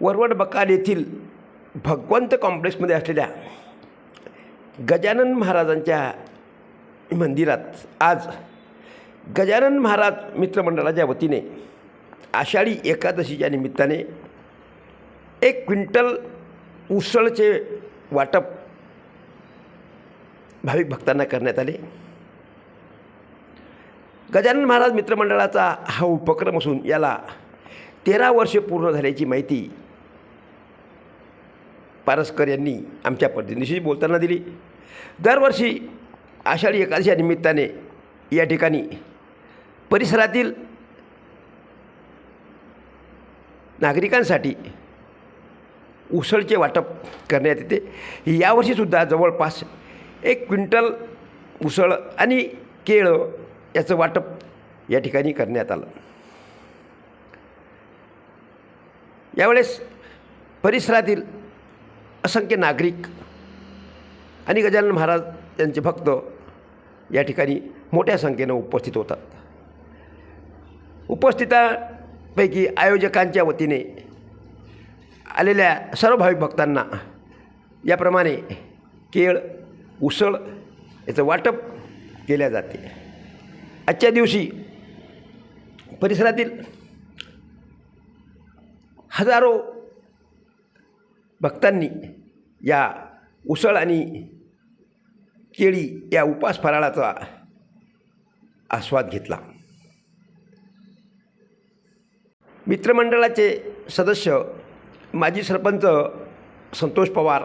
वरवड बकाल येथील भगवंत कॉम्प्लेक्समध्ये असलेल्या गजानन महाराजांच्या मंदिरात आज गजानन महाराज मित्रमंडळाच्या वतीने आषाढी एकादशीच्या निमित्ताने एक क्विंटल उसळचे वाटप भाविक भक्तांना करण्यात आले. गजानन महाराज मित्रमंडळाचा हा उपक्रम असून याला तेरा वर्षे पूर्ण झाल्याची माहिती पारसकर यांनी आमच्या प्रतिनिधीशी बोलताना दिली. दरवर्षी आषाढी एकादशीच्या निमित्ताने या ठिकाणी परिसरातील नागरिकांसाठी उसळचे वाटप करण्यात येते. यावर्षीसुद्धा जवळपास एक क्विंटल उसळ आणि केळं याचं वाटप या ठिकाणी करण्यात आलं. यावेळेस परिसरातील असंख्य नागरिक आणि गजानन महाराज यांचे भक्त या ठिकाणी मोठ्या संख्येनं उपस्थित होतात. उपस्थितांपैकी आयोजकांच्या वतीने आलेल्या सर्व भाविक भक्तांना याप्रमाणे केळ उसळ याचं वाटप केल्या जाते. आजच्या दिवशी परिसरातील हजारो भक्तांनी या उसळ आणि केळी या उपास फराळाचा आस्वाद घेतला. मित्रमंडळाचे सदस्य माजी सरपंच संतोष पवार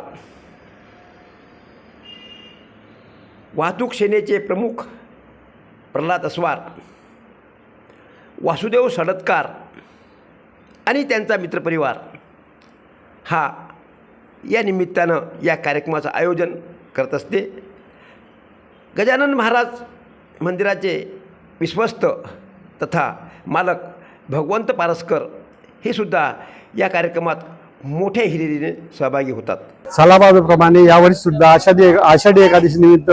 वाहतूक सेनेचे प्रमुख प्रल्हाद अस्वार वासुदेव सडतकार आणि त्यांचा मित्रपरिवार हा या निमित्तानं या कार्यक्रमाचं आयोजन करत असते. गजानन महाराज मंदिराचे विश्वस्त तथा मालक भगवंत पारसकर हे सुद्धा या कार्यक्रमात मोठ्या हिरिरीने सहभागी होतात. सालाबादप्रमाणे यावर्षी सुद्धा आषाढी आषाढी एकादशी निमित्त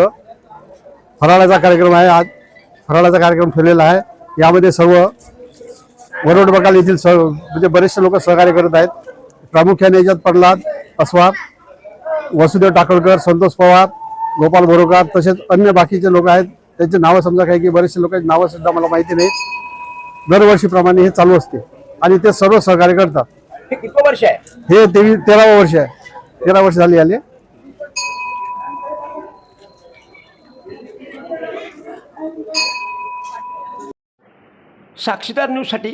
फराळाचा कार्यक्रम आहे आज. फराळाचा कार्यक्रम ठेवलेला आहे. यामध्ये सर्व वरोड बकाल येथील सर्व म्हणजे बरेचसे लोक सहकार्य करत आहेत. प्रामुख्याने याच्यात प्रल्हाद अस्वार वसुदेव टाकळकर संतोष पवार गोपाल बोरोकार तसेच अन्य बाकीचे लोक आहेत. त्यांचे नावं समजा काही की बरेचसे लोकांची नावं सुद्धा मला माहिती नाहीत. दरवर्षीप्रमाणे हे चालू असते आणि ते सर्व सहकार्य करतात. हे किती वर्ष आहे? हे तेवीस तेरावं वर्ष आहे. तेरा वर्ष झाली आले. साक्षीदार न्यूजसाठी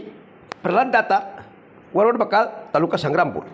प्रल्हाद दातार वरवड बकाल तालुका संग्रामपूर.